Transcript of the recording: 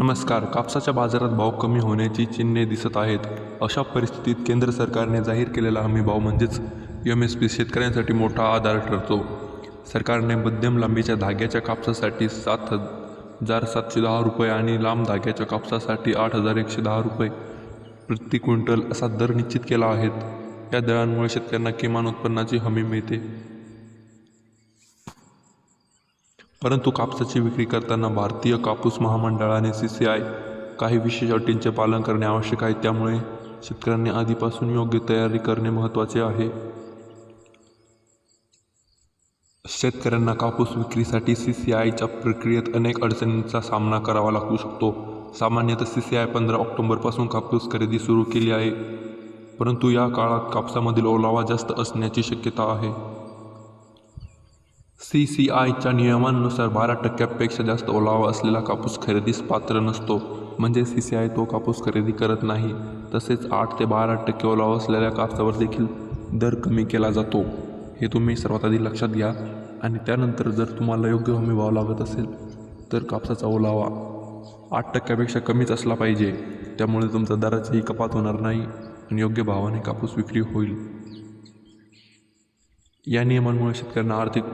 नमस्कार कापसाच्या बाजारात भाव कमी होण्याची चिन्हे दिसत आहेत. अशा परिस्थितीत केंद्र सरकारने जाहीर केलेला हमी भाव म्हणजेच एम एस पी शेतकऱ्यांसाठी मोठा आधार ठरतो. सरकारने मध्यम लांबीच्या धाग्याच्या कापसासाठी सात हजार सातशे दहा रुपये आणि लांब धाग्याच्या कापसासाठी आठ हजार एकशे दहा रुपये प्रति क्विंटल असा दर निश्चित केला आहे. या दरांमुळे शेतकऱ्यांना किमान उत्पन्नाची हमी मिळते. परंतु कापसाची विक्री करताना भारतीय कापूस महामंडळाने सी सी आय काही विशेष अटींचे पालन करणे आवश्यक आहे. त्यामुळे शेतकऱ्यांनी आधीपासून योग्य तयारी करणे महत्त्वाचे आहे. शेतकऱ्यांना कापूस विक्रीसाठी सी सी आयच्या प्रक्रियेत अनेक अडचणींचा सामना करावा लागू शकतो. सामान्यतः सी सी आय पंधरा ऑक्टोबरपासून कापूस खरेदी सुरू केली आहे. परंतु या काळात कापसामधील ओलावा जास्त असण्याची शक्यता आहे. सी सी आयच्या नियमांनुसार बारा टक्क्यापेक्षा जास्त ओलावा असलेला कापूस खरेदीस पात्र नसतो. म्हणजे सी सी आय तो कापूस खरेदी करत नाही. तसेच आठ ते बारा टक्के ओलावा असलेल्या कापसावर देखील दर कमी केला जातो. हे तुम्ही सर्वात आधी लक्षात घ्या. आणि त्यानंतर जर तुम्हाला योग्य हमी भाव लागत असेल तर कापसाचा ओलावा आठ टक्क्यापेक्षा कमीच असला पाहिजे. त्यामुळे तुमचा दराचीही कपात होणार नाही आणि योग्य भावाने कापूस विक्री होईल. या नियमांमुळे शेतकऱ्यांना आर्थिक